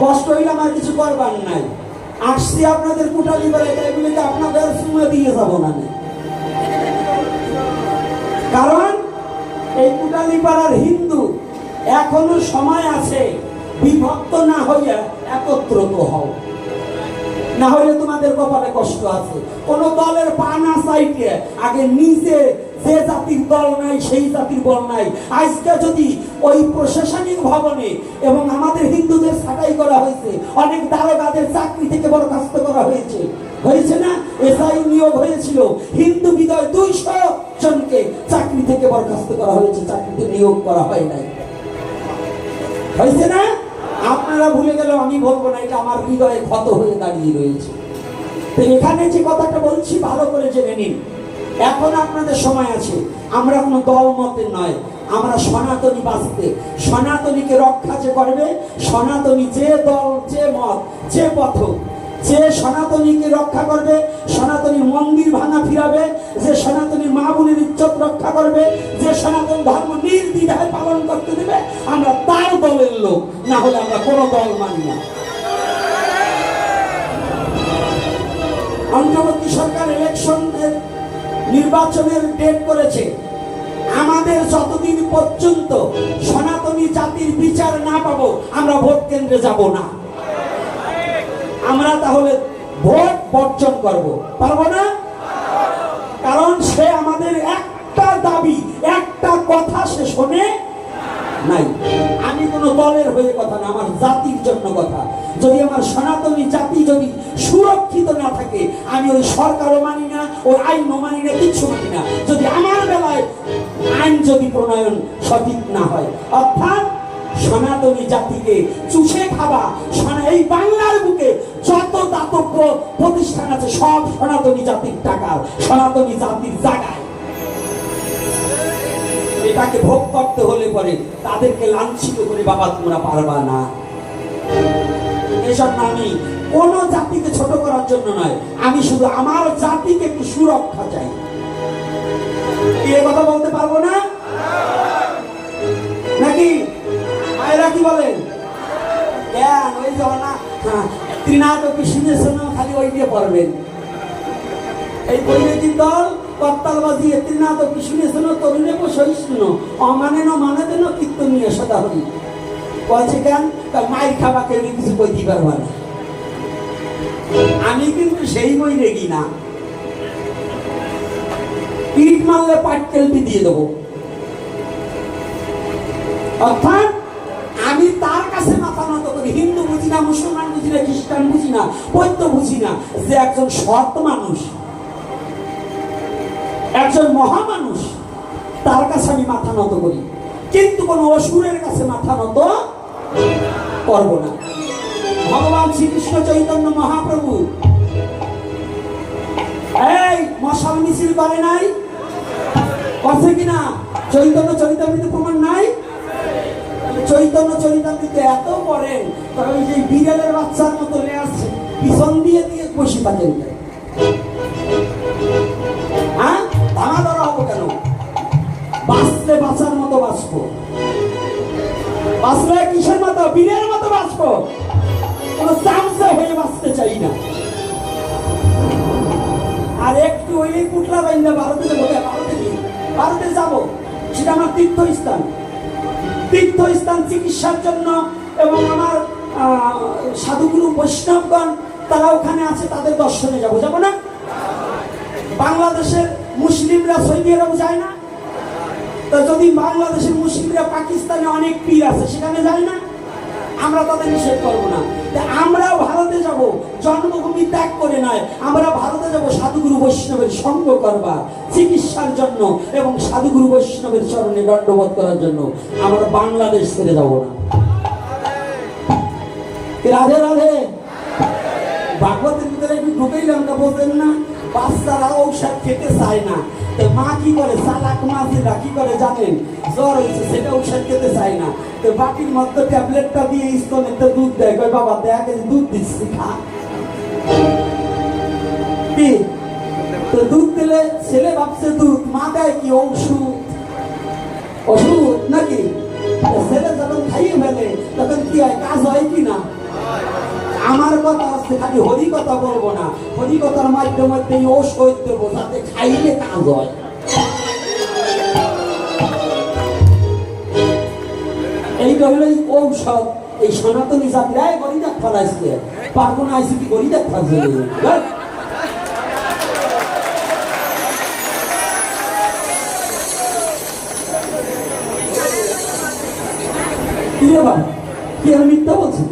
কষ্ট হইলে আমার কিছু করবার নাই। আসছি আপনাদের কুটালি বেড়ে এগুলিকে আপনাদের সময় দিয়ে যাব না। কারণ, এই কুটালি পাড়ার হিন্দু এখনও সময় আছে বিভক্ত না হইয়া একত্রিত হও। না হইলে তোমাদের কপালে কষ্ট আছে। কোন দলের পা না চাইতে আগে নিজে যে জাতির দল নাই, সেই জাতির বল নাই। আজকে যদি ওই প্রশাসনিক ভবনে এবং আমাদের হিন্দুদের ছাঁটাই করা হয়েছে, অনেক দারোগাদের চাকরি থেকে বরখাস্ত করা হয়েছে হয়েছে না? এসআই নিয়োগ হয়েছিল। হিন্দু বিদয় দুইশো জনকে চাকরি থেকে বরখাস্ত করা হয়েছে, চাকরিতে নিয়োগ করা হয় নাই। হয়েছে না? আপনারা ভুলে গেলেও আমি বলব না, এটা আমার হৃদয়ে ক্ষত হয়ে দাঁড়িয়ে রয়েছে। এখানে যে কথাটা বলছি, ভালো করে জেনে নিন। এখন আপনাদের সময় আছে। আমরা কোনো দল মতের নয়। আমরা সনাতনী বাঁচতে। সনাতনীকে রক্ষা যে করবে, সনাতনী যে দল, যে মত, যে পথ যে সনাতনীকে রক্ষা করবে, সনাতনী মন্দির ভাঙা ফিরাবে, যে সনাতনী মা বোনের ইজ্জত রক্ষা করবে, যে সনাতন ধর্ম নির্দ্বিধায় পালন করতে দেবে, আমরা তার দলের লোক, না হলে আমরা কোনো দল মানি না। অন্তর্বর্তী সরকার ইলেকশনের নির্বাচনের ডেট করেছে। আমাদের যতদিন পর্যন্ত সনাতনী জাতির বিচার না পাবো, আমরা ভোট কেন্দ্রে যাব না। আমরা তাহলে ভোট বর্জন করব। পারব না? কারণ সে আমাদের একটা দাবি, একটা কথা সে শোনে নাই। আমি কোনো দলের হয়ে কথা না, আমার জাতির জন্য কথা। যদি আমার সনাতনী জাতি যদি সুরক্ষিত না থাকে, আমি ওই সরকারও মানি না ওই আইনও মানি না কিচ্ছু মানি না। যদি আমার বেলায় আইন যদি প্রণয়ন সঠিক না হয়, অর্থাৎ সনাতনী জাতিকে চুষে খাওয়া এই বাংলার বুকে যত দাতব্য প্রতিষ্ঠান আছে, সব সনাতনী জাতির টাকার সনাতনী জাতির জায়গায়। এটাকে ভোগ করতে হলে পরে তাদেরকে লাঞ্ছিত করে বাবা তোমরা পারবা না। এসব না আমি কোন জাতিকে ছোট করার জন্য নয়। আমি শুধু আমার জাতিকে একটু সুরক্ষা চাই। কি কথা বলতে পারব না? নাকি? মায়েরা কি বলেন? জ্ঞান ওই যে না হ্যাঁ, না, খালি ওই দিয়ে পড়বেন। এই বৈরাগী দল করতাল বাজিয়ে কি শুনেছেন তরুণে সহিষ্ণু ন মানে দেন সদা হরি। বলছে কেন? মায়ের খাবা কেউ কিছু কইতে না। আমি কিন্তু সেই বই রেগি না। ইট মারলে পাটকেলটি দিয়ে দেবো। অর্থাৎ আমি তার কাছে মাথা নত করি। হিন্দু বুঝি না, মুসলমান বুঝি না, খ্রিস্টান বুঝি না বৈদ্য বুঝি না যে একজন সৎ মানুষ, একজন মহামানুষ তার কাছে আমি মাথা নত করি। কিন্তু কোন অসুরের কাছে মাথা নত করব না। ভগবান শ্রীকৃষ্ণ চৈতন্য মহাপ্রভু। এই, মশাল মিছিল করে নাই? কিনা? চৈতন্য চরিতামৃত প্রমাণ নাই? চৈতন্য চরিতামৃত এত পড়েন তবে ওই যে বিড়ালের বাচ্চার মতো পিছন দিয়ে দিয়ে হ্যাঁ? ভাঙা ধরা হব কেন? বাঁচলে বাঁচার মতো বাঁচবো। বাঁচলে কিসের মতো? বীরের মতো বাঁচবো। কোনো চামচে হয়ে বাঁচতে চাই না। আর একটু ওই কুটলা বাইন্দা ভারতে যাব ভারতে ভারতে যাব। সেটা আমার তীর্থস্থান। তীর্থস্থান চিকিৎসার জন্য এবং আমার সাধুগুরু বৈষ্ণবগণ, তারা ওখানে আছে, তাদের দর্শনে যাব। যাব না? বাংলাদেশের মুসলিমরা সৌদি যায় না। তো যদি বাংলাদেশের মুসলিমরা পাকিস্তানে অনেক পীর আছে, সেখানে যায় না? আমরা তাদের নিষেধ করব না। আমরাও ভারতে যাব। জন্মভূমি ত্যাগ করে নয়, আমরা ভারতে যাব সাধুগুরু বৈষ্ণবের সঙ্গ করবা চিকিৎসার জন্য এবং সাধুগুরু বৈষ্ণবের চরণে দণ্ডবোধ করার জন্য। আমরা বাংলাদেশ ছেড়ে যাব না। রাধে রাধে। ভাগবতের ভিতরে একটু ঢুকেইলাম না বলতেন না বাচ্চারা ঔষধ খেতে চায় না। মা কি করে? চালাক মা কি করে জানেন? জ্বর হয়েছে ঔষধ খেতে চায় না। তো বাটির মধ্যে ট্যাবলেটটা দিয়ে স্তনে তো দুধ দেয়। কই বাবা কেজি দুধ দিচ্ছি, খা। কি? তো দুধ দিলে ছেলে ভাবছে দুধ, মা দেয় কি, ঔষধ? ওষুধ নাকি? ছেলে যখন খাইয়ে ফেলে, তখন কি হয় কাজ হয় কি না? আজকে খালি হরি কথা বলব না। হরি কথার মাধ্যমে ঔষধ দেবো খাইলে কাজ হয়। এইটা হলো ঔষধ এই সনাতনী জাতিরাই গরিদাক ফলাইছে পারব না আইসি কি গরিদাক ফালছে বাবা? কি আমি মিথ্যা বলছি?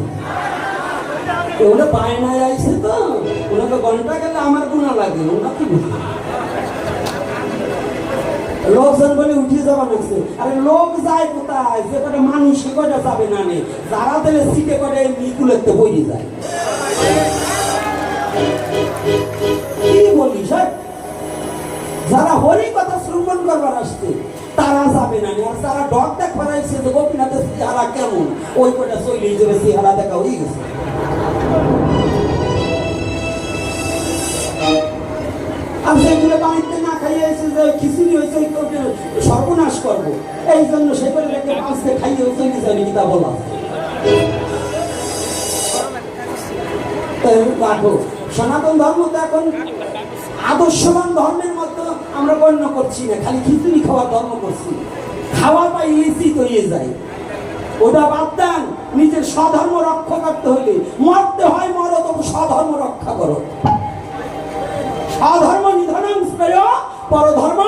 ওরা বায়নায় আইছে তো। ওনাকে ঘণ্টা গেলে আমার গুণা লাগে ওনা কি বুঝবে লোকজন বলে উঠিয়ে যাওয়া লাগছে। আরে লোক যায় কোথায় যে কটা মানুষ সে কটা যাবে না নে? যারা তাহলে সিটে করে মিকুলেতে বই যায়? হ্যাঁ? যারা হরি কথা শ্রবণ করবার আসছে, তারা যাবে না আর যারা ডক দেখবার আসছে যে গোপীনাথের চেহারা কেমন? ওই কটা চলে যাবে চেহারা দেখা হয়ে গেছে। আর যেগুলো বাড়িতে না খাইয়ে এসে যে খিচুড়ি হয়েছে তো করব। এই জন্য মাছকে খাইয়ে বলা। সনাতন ধর্ম তো এখন আদর্শবান ধর্মের আমরা গণ্য করছি না, খালি খিচুড়ি ধর্ম করছি। খাওয়া যায়। ওটা বাদ দেন, নিজের স্বধর্ম রক্ষা করতে হলে। মরতে হয় মরো, তবু স্বধর্ম রক্ষা করো। স্বধর্ম নিধনং পরধর্ম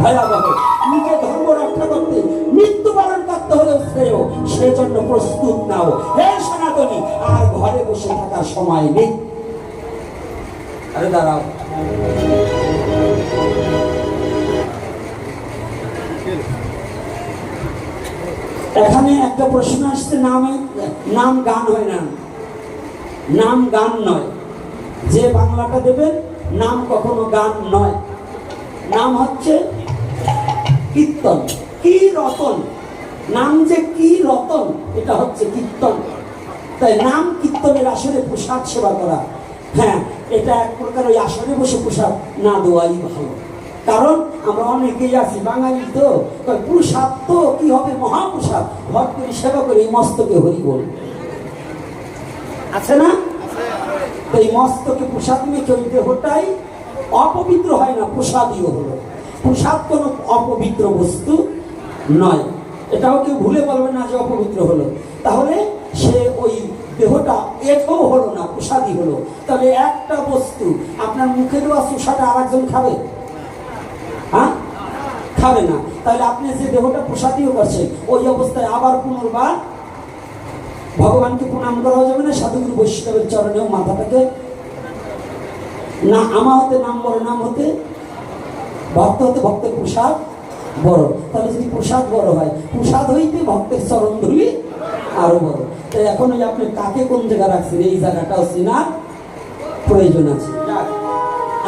ভয়াবহ নিজের ধর্ম রক্ষা করতে, মৃত্যুবরণ করতে হলে শ্রেয়, সেজন্য প্রস্তুত নাও। হে সনাতনী, আর ঘরে বসে থাকার সময় নেই। আরে দাঁড়াও। এখানে একটা প্রশ্ন আসছে, নামে, নাম গান হয় না। নাম গান নয়। যে বাংলাটা দেবেন, নাম কখনো গান নয়। নাম হচ্ছে কীর্তন। কি রতন? নাম যে কি রতন, এটা হচ্ছে কীর্তন। তাই নাম কীর্তনের আসরে প্রসাদ সেবা করা। হ্যাঁ এটা এক প্রকার ওই আসরে বসে প্রসাদ না দেওয়াই ভালো। কারণ আমরা অনেকেই আছি বাঙালি তো প্রসাদ তো কি হবে? মহাপ্রসাদ। ভট করে সেবা করে এই মস্তকে হরি বল। আছে না? এই মস্তকে প্রসাদ মেখে ওই দেহটাই অপবিত্র হয় না, প্রসাদীয় হলো। প্রসাদ কোনো অপবিত্র বস্তু নয়। এটাও কেউ ভুলে বলবে না যে অপবিত্র হলো। তাহলে সে ওই দেহটা এটাও হলো না প্রসাদী হলো। তবে একটা বস্তু আপনার মুখে দেওয়া আর একজন খাবে? হ্যাঁ? খাবে না। তাহলে আপনি যে দেহটা প্রসাদীয় করছেন, ওই অবস্থায় আবার পুনর্বার ভগবানকে প্রণাম করা যাবে না? সাধুগুরু বৈষ্ণবের চরণেও মাথাটাকে না আমা হতে নাম বড় নাম হতে ভক্ত হতে ভক্তের প্রসাদ বড়। তাহলে যদি প্রসাদ বড় হয়, প্রসাদ হইতে ভক্তের চরণ ধুলি আরও বড়। তাই এখন ওই আপনি কাকে কোন জায়গা রাখছেন? এই জায়গাটাও চেনার প্রয়োজন আছে।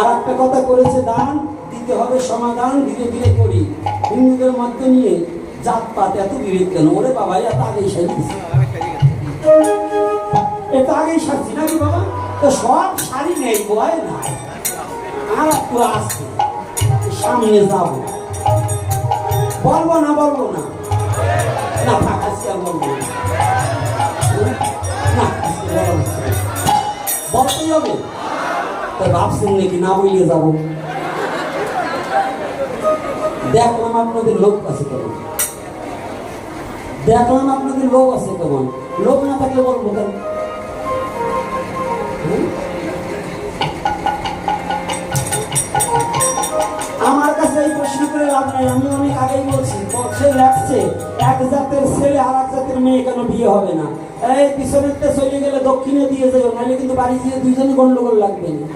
আর একটা কথা করেছে দান, দিতে হবে সমাধান, ধীরে ধীরে করি। হিন্দুদের মধ্যে নিয়ে জাতপাত এত বিবেক কেন? ওরে বাবা এত আগেই সাজিয়েছে এটা আগেই সারছি নাকি বাবা? তো সব শাড়ি নেই, ভয় নাই। আর একটু আসছে। সামনে যাব বলব না বলব না। না দেখলাম আপনাদের লোক আছে কেমন? দেখলাম আপনাদের লোক আছে কেমন? লোক না থাকলে বলব কেন? মেয়ে কেন বিয়ে হবে না। এই পিছনের চলে গেলে দক্ষিণে দিয়ে যাবে নাহলে কিন্তু বাড়ি দিয়ে দুইজনে গন্ডগোল লাগবে। না